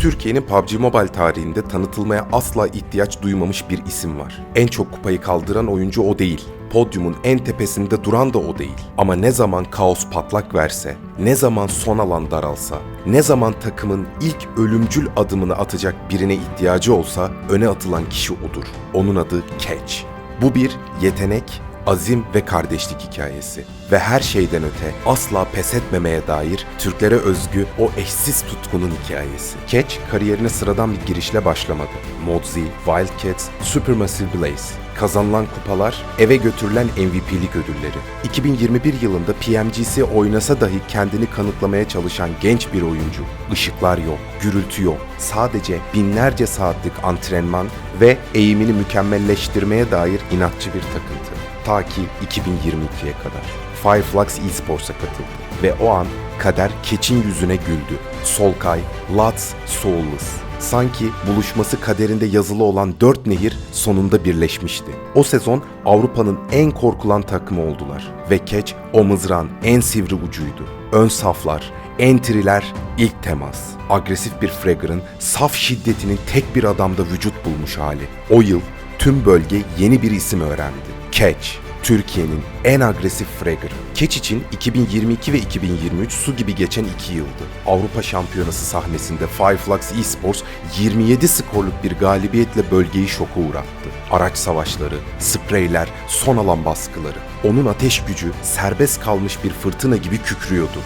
Türkiye'nin PUBG Mobile tarihinde tanıtılmaya asla ihtiyaç duymamış bir isim var. En çok kupayı kaldıran oyuncu o değil. Podyumun en tepesinde duran da o değil. Ama ne zaman kaos patlak verse, ne zaman son alan daralsa, ne zaman takımın ilk ölümcül adımını atacak birine ihtiyacı olsa öne atılan kişi odur. Onun adı Catch. Bu bir yetenek, azim ve kardeşlik hikayesi. Ve her şeyden öte asla pes etmemeye dair Türklere özgü o eşsiz tutkunun hikayesi. Catch kariyerine sıradan bir girişle başlamadı. Modsy, Wildcats, Supermassive Blaze. Kazanılan kupalar, eve götürülen MVP'lik ödülleri. 2021 yılında PMGC oynasa dahi kendini kanıtlamaya çalışan genç bir oyuncu. Işıklar yok, gürültü yok. Sadece binlerce saatlik antrenman ve eğimini mükemmelleştirmeye dair inatçı bir takıntı. Ta ki 2022'ye kadar. Fireflux Esports'a katıldı ve o an kader keçin yüzüne güldü. Solkay, Lats, Soulless. Sanki buluşması kaderinde yazılı olan dört nehir sonunda birleşmişti. O sezon Avrupa'nın en korkulan takımı oldular ve Keç o mızrağın en sivri ucuydu. Ön saflar, entry'ler, ilk temas. Agresif bir Fragger'ın saf şiddetinin tek bir adamda vücut bulmuş hali. O yıl tüm bölge yeni bir isim öğrendi. Catch, Türkiye'nin en agresif fragger. Catch için 2022 ve 2023 su gibi geçen iki yıldı. Avrupa Şampiyonası sahnesinde Fireflux Esports 27 skorluk bir galibiyetle bölgeyi şoka uğrattı. Araç savaşları, spreyler, son alan baskıları. Onun ateş gücü serbest kalmış bir fırtına gibi kükrüyordu.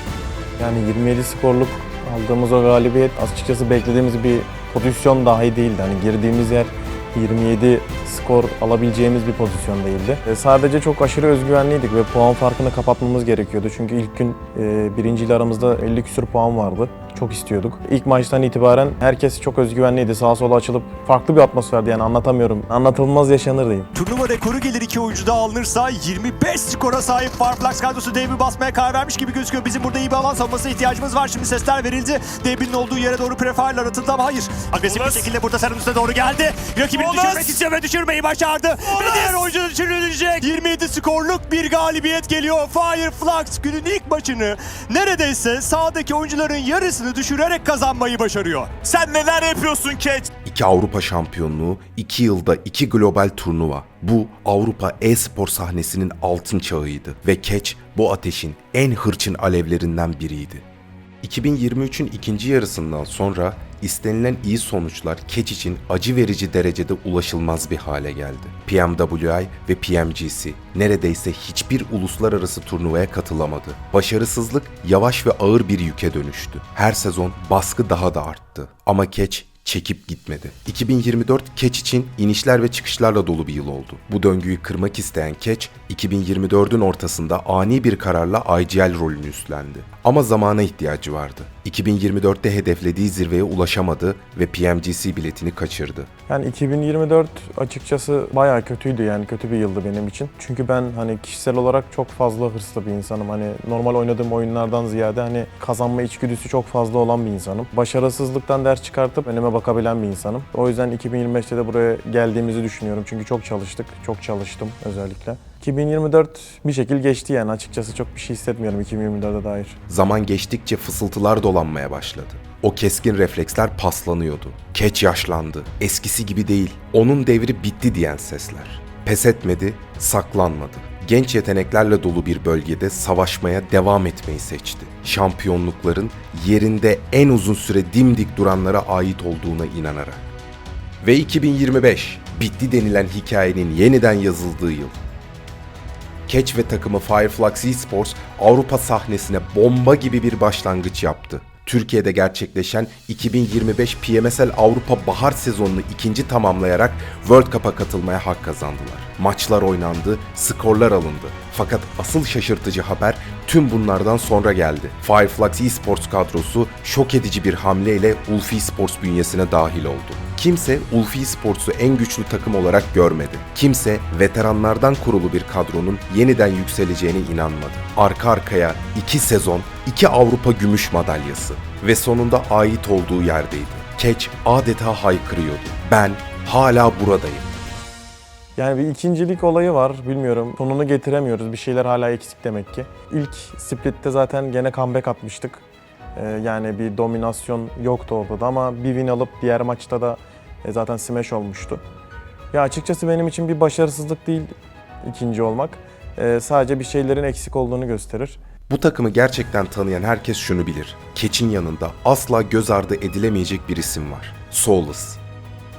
Yani 27 skorluk aldığımız o galibiyet açıkçası beklediğimiz bir pozisyon dahi değildi. Hani girdiğimiz yer 27 skor alabileceğimiz bir pozisyon değildi. E, sadece çok aşırı özgüvenliydik ve puan farkını kapatmamız gerekiyordu. Çünkü ilk gün e, birinciyle aramızda 50 küsur puan vardı. Çok istiyorduk. İlk maçtan itibaren herkes çok özgüvenliydi. Sağa sola açılıp farklı bir atmosferdi yani anlatamıyorum. Anlatılmaz yaşanır diyeyim. Turnuva rekoru gelir iki oyuncu da alınırsa 25 skora sahip Farflax kadrosu Dave'i basmaya karar vermiş gibi gözüküyor. Bizim burada iyi bir alan savunmasına ihtiyacımız var. Şimdi sesler verildi. Dave'in olduğu yere doğru prefire'lar atıldı ama hayır. Agresif bir şekilde burada üstüne doğru geldi. Rakibini Bonus! düşürmek istiyor ve düşürmeyi başardı. Ve diğer oyuncu da düşürülecek. 27 skorluk bir galibiyet geliyor. Fireflux günün ilk maçını neredeyse sahadaki oyuncuların yarısını düşürerek kazanmayı başarıyor. Sen neler yapıyorsun Catch? İki Avrupa şampiyonluğu, iki yılda iki global turnuva. Bu Avrupa e-spor sahnesinin altın çağıydı ve Catch bu ateşin en hırçın alevlerinden biriydi. 2023'ün ikinci yarısından sonra istenilen iyi sonuçlar Catch için acı verici derecede ulaşılmaz bir hale geldi. PMWI ve PMGC neredeyse hiçbir uluslararası turnuvaya katılamadı. Başarısızlık yavaş ve ağır bir yüke dönüştü. Her sezon baskı daha da arttı. Ama Catch çekip gitmedi. 2024 Catch için inişler ve çıkışlarla dolu bir yıl oldu. Bu döngüyü kırmak isteyen Catch, 2024'ün ortasında ani bir kararla IGL rolünü üstlendi. Ama zamana ihtiyacı vardı. 2024'te hedeflediği zirveye ulaşamadı ve PMGC biletini kaçırdı. Yani 2024 açıkçası bayağı kötüydü yani kötü bir yıldı benim için. Çünkü ben hani kişisel olarak çok fazla hırslı bir insanım. Hani normal oynadığım oyunlardan ziyade hani kazanma içgüdüsü çok fazla olan bir insanım. Başarısızlıktan ders çıkartıp önüme bakabilen bir insanım. O yüzden 2025'te de buraya geldiğimizi düşünüyorum. Çünkü çok çalıştık, çok çalıştım özellikle. 2024 bir şekil geçti yani açıkçası çok bir şey hissetmiyorum 2024'e dair. Zaman geçtikçe fısıltılar dolanmaya başladı. O keskin refleksler paslanıyordu. Keç yaşlandı. Eskisi gibi değil. Onun devri bitti diyen sesler. Pes etmedi, saklanmadı. Genç yeteneklerle dolu bir bölgede savaşmaya devam etmeyi seçti. Şampiyonlukların yerinde en uzun süre dimdik duranlara ait olduğuna inanarak. Ve 2025 bitti denilen hikayenin yeniden yazıldığı yıl. Catch ve takımı Fireflux Esports Avrupa sahnesine bomba gibi bir başlangıç yaptı. Türkiye'de gerçekleşen 2025 PMSL Avrupa bahar sezonunu ikinci tamamlayarak World Cup'a katılmaya hak kazandılar. Maçlar oynandı, skorlar alındı. Fakat asıl şaşırtıcı haber tüm bunlardan sonra geldi. Fireflux Esports kadrosu şok edici bir hamleyle Ulfi Esports bünyesine dahil oldu. Kimse Ulfi Sports'u en güçlü takım olarak görmedi. Kimse veteranlardan kurulu bir kadronun yeniden yükseleceğine inanmadı. Arka arkaya iki sezon, iki Avrupa gümüş madalyası ve sonunda ait olduğu yerdeydi. Catch adeta haykırıyordu. Ben hala buradayım. Yani bir ikincilik olayı var bilmiyorum. Sonunu getiremiyoruz. Bir şeyler hala eksik demek ki. İlk splitte zaten gene comeback atmıştık. E, yani bir dominasyon yoktu orada da ama bir win alıp diğer maçta da e, zaten smash olmuştu. Ya açıkçası benim için bir başarısızlık değil ikinci olmak. E, sadece bir şeylerin eksik olduğunu gösterir. Bu takımı gerçekten tanıyan herkes şunu bilir. Keç'in yanında asla göz ardı edilemeyecek bir isim var. Soulless.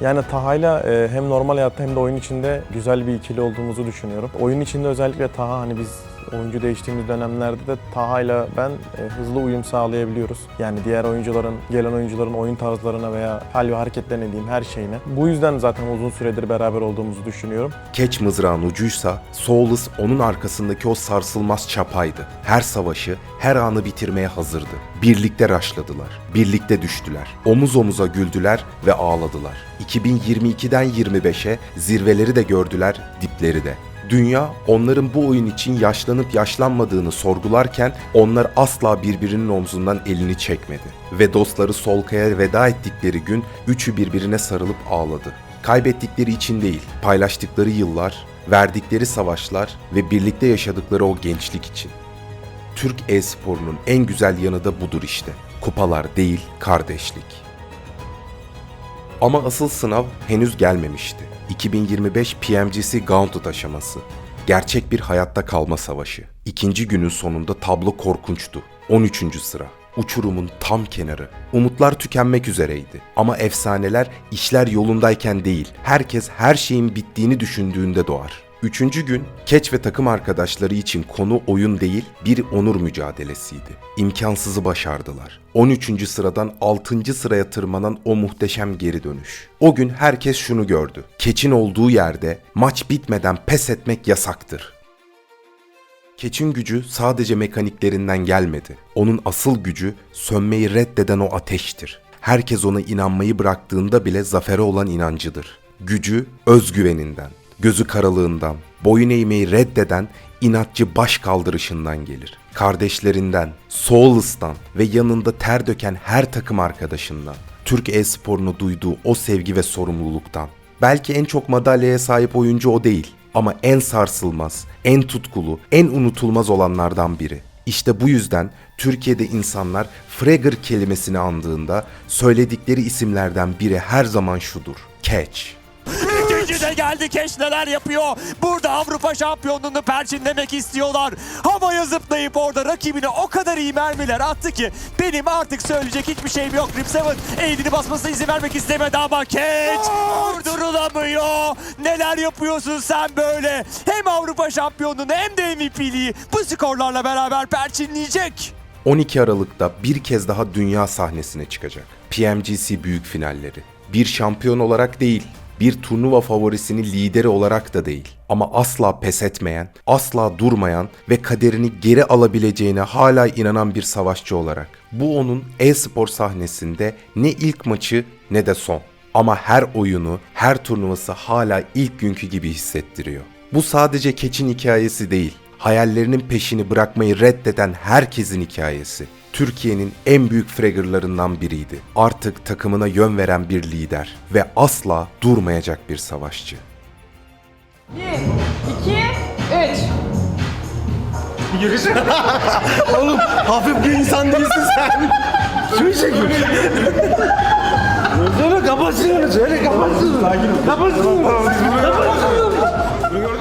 Yani Taha'yla e, hem normal hayatta hem de oyun içinde güzel bir ikili olduğumuzu düşünüyorum. Oyun içinde özellikle Taha hani biz oyuncu değiştiğimiz dönemlerde de Taha'yla ben e, hızlı uyum sağlayabiliyoruz. Yani diğer oyuncuların, gelen oyuncuların oyun tarzlarına veya hal ve hareketlerine diyeyim her şeyine. Bu yüzden zaten uzun süredir beraber olduğumuzu düşünüyorum. Keç mızrağın ucuysa Soulless onun arkasındaki o sarsılmaz çapaydı. Her savaşı, her anı bitirmeye hazırdı. Birlikte raşladılar, birlikte düştüler. Omuz omuza güldüler ve ağladılar. 2022'den 25'e zirveleri de gördüler, dipleri de. Dünya onların bu oyun için yaşlanıp yaşlanmadığını sorgularken onlar asla birbirinin omzundan elini çekmedi. Ve dostları Solkay'a veda ettikleri gün üçü birbirine sarılıp ağladı. Kaybettikleri için değil, paylaştıkları yıllar, verdikleri savaşlar ve birlikte yaşadıkları o gençlik için. Türk e-sporunun en güzel yanı da budur işte. Kupalar değil, kardeşlik. Ama asıl sınav henüz gelmemişti. 2025 PMGC Gauntlet aşaması. Gerçek bir hayatta kalma savaşı. İkinci günün sonunda tablo korkunçtu. 13. sıra. Uçurumun tam kenarı. Umutlar tükenmek üzereydi. Ama efsaneler işler yolundayken değil, herkes her şeyin bittiğini düşündüğünde doğar. Üçüncü gün Keç ve takım arkadaşları için konu oyun değil bir onur mücadelesiydi. İmkansızı başardılar. 13. sıradan 6. sıraya tırmanan o muhteşem geri dönüş. O gün herkes şunu gördü. Keç'in olduğu yerde maç bitmeden pes etmek yasaktır. Keç'in gücü sadece mekaniklerinden gelmedi. Onun asıl gücü sönmeyi reddeden o ateştir. Herkes ona inanmayı bıraktığında bile zafere olan inancıdır. Gücü özgüveninden, gözü karalığından, boyun eğmeyi reddeden inatçı baş kaldırışından gelir. Kardeşlerinden, Soulless'tan ve yanında ter döken her takım arkadaşından. Türk e-sporunu duyduğu o sevgi ve sorumluluktan. Belki en çok madalyaya sahip oyuncu o değil ama en sarsılmaz, en tutkulu, en unutulmaz olanlardan biri. İşte bu yüzden Türkiye'de insanlar Fragger kelimesini andığında söyledikleri isimlerden biri her zaman şudur. Catch. İkinci de geldi Keş neler yapıyor. Burada Avrupa şampiyonluğunu perçinlemek istiyorlar. Havaya zıplayıp orada rakibine o kadar iyi mermiler attı ki benim artık söyleyecek hiçbir şeyim yok. Rip Seven eğilini basmasına izin vermek istemedi ama Keç durdurulamıyor. Neler yapıyorsun sen böyle? Hem Avrupa şampiyonluğunu hem de MVP'liği bu skorlarla beraber perçinleyecek. 12 Aralık'ta bir kez daha dünya sahnesine çıkacak. PMGC büyük finalleri. Bir şampiyon olarak değil, bir turnuva favorisini lideri olarak da değil. Ama asla pes etmeyen, asla durmayan ve kaderini geri alabileceğine hala inanan bir savaşçı olarak. Bu onun e-spor sahnesinde ne ilk maçı ne de son. Ama her oyunu, her turnuvası hala ilk günkü gibi hissettiriyor. Bu sadece Keç'in hikayesi değil hayallerinin peşini bırakmayı reddeden herkesin hikayesi. Türkiye'nin en büyük fraggerlarından biriydi. Artık takımına yön veren bir lider ve asla durmayacak bir savaşçı. 1, 2, 3. Oğlum hafif bir insan değilsin sen. Şunu çekiyor. Söyle kapat şunu. Söyle kapat şunu. Kapat şunu. Kapat şunu.